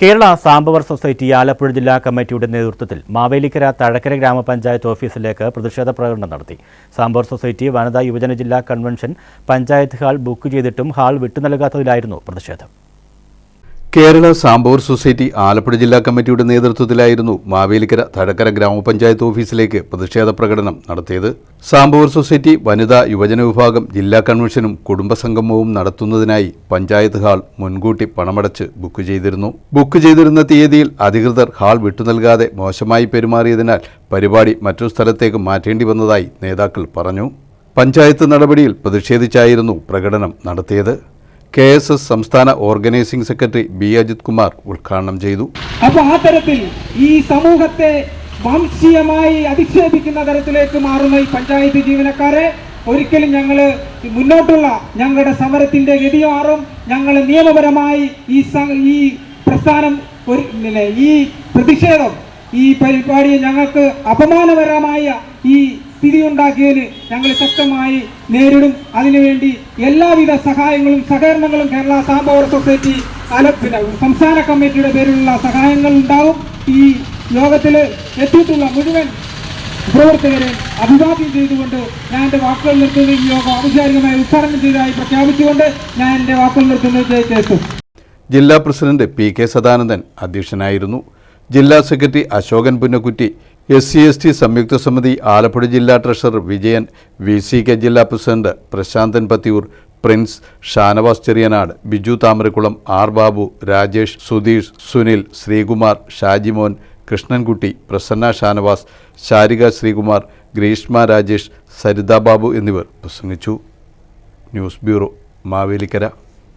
Kerala Sambavar society Alappuzha ജില്ലാ കമ്മിറ്റിയുടെ നേതൃത്വത്തിൽ മാവേലിക്കര തഴക്കര ഗ്രാമപഞ്ചായത്ത് ഓഫീസിലേക്ക് പ്രതിഷേധ പ്രകടനം നടത്തി. സാംബവർ സൊസൈറ്റി വനിതാ യുവജന ജില്ലാ കൺവെൻഷൻ പഞ്ചായത്ത് ഹാൾ ബുക്ക് ചെയ്തിട്ടും ഹാൾ വിട്ടുനൽകാത്തതിലായിരുന്നു പ്രതിഷേധം. കേരള സാമ്പൂർ സൊസൈറ്റി ആലപ്പുഴ ജില്ലാ കമ്മിറ്റിയുടെ നേതൃത്വത്തിലായിരുന്നു മാവേലിക്കര തഴക്കര ഗ്രാമപഞ്ചായത്ത് ഓഫീസിലേക്ക് പ്രതിഷേധ പ്രകടനം നടത്തിയത്. സാമ്പൂർ സൊസൈറ്റി വനിതാ യുവജന വിഭാഗം ജില്ലാ കൺവെൻഷനും കുടുംബസംഗമവും നടത്തുന്നതിനായി പഞ്ചായത്ത് ഹാൾ മുൻകൂട്ടി പണമടച്ച് ബുക്ക് ചെയ്തിരുന്നു. ബുക്ക് ചെയ്തിരുന്ന തീയതിയിൽ അധികൃതർ ഹാൾ വിട്ടുനൽകാതെ മോശമായി പെരുമാറിയതിനാൽ പരിപാടി മറ്റൊരു സ്ഥലത്തേക്ക് മാറ്റേണ്ടി വന്നതായി നേതാക്കൾ പറഞ്ഞു. പഞ്ചായത്ത് നടപടിയിൽ പ്രതിഷേധിച്ചായിരുന്നു പ്രകടനം നടത്തിയത്. കെ എസ് എസ് സംസ്ഥാന organising secretary B Ajith Kumar ഉദ്ഘാടനം ചെയ്തു. അപ്പൊ ആ തരത്തിൽ ഈ സമൂഹത്തെ വംശീയമായി അധിക്ഷേപിക്കുന്ന തരത്തിലേക്ക് മാറുന്ന ഈ പഞ്ചായത്ത് ജീവനക്കാരെ ഒരിക്കലും ഞങ്ങൾ മുന്നോട്ടുള്ള ഞങ്ങളുടെ സമരത്തിന്റെ ഗതി മാറും ഞങ്ങൾ നിയമപരമായി ഈ ഈ പ്രസ്ഥാനം ഈ പ്രതിഷേധം ഈ പരിപാടിയെ ഞങ്ങൾക്ക് അപമാനപരമായ ഈ സ്ഥിതി ഉണ്ടാക്കിയതിന് ഞങ്ങൾ ശക്തമായി നേരിടും. അതിനുവേണ്ടി എല്ലാവിധ സഹായങ്ങളും സഹകരണങ്ങളും കേരള സാമ്പവർ സൊസൈറ്റി അലപ്പിന് സംസ്ഥാന കമ്മിറ്റിയുടെ പേരിലുള്ള സഹായങ്ങൾ ഉണ്ടാവും. ഈ യോഗത്തിൽ എത്തിയിട്ടുള്ള മുഴുവൻ പ്രവർത്തകരെ അഭിവാദ്യം ചെയ്തുകൊണ്ട് ഞാൻ എന്റെ വാക്കുകൾ നിർത്തുന്നത് ഈ യോഗം ഔപചാരികമായി ഉദ്ഘാടനം ചെയ്തതായി പ്രഖ്യാപിച്ചുകൊണ്ട് ഞാൻ എന്റെ വാക്കുകൾ നിർത്തുന്നത് ജയിച്ചേക്കും ജില്ലാ പ്രസിഡന്റ് പി കെ സദാനന്ദൻ അധ്യക്ഷനായിരുന്നു. ജില്ലാ secretary Ashokan Punnakkutty S C S T സംയുക്ത സമിതി ആലപ്പുഴ ജില്ലാ treasurer Vijayan V C K ജില്ലാ president Prasanthan Pathiyoor Prince Shanavas Cheriyanad Biju Thamarakkulam R Babu Rajesh Sudheesh Sunil Sreekumar Shajimon Krishnankutty Prasanna Shanavas Sarika Sreekumar Greeshma Rajesh Saritha Babu എന്നിവർ പ്രസംഗിച്ചു. News bureau Mavelikkara.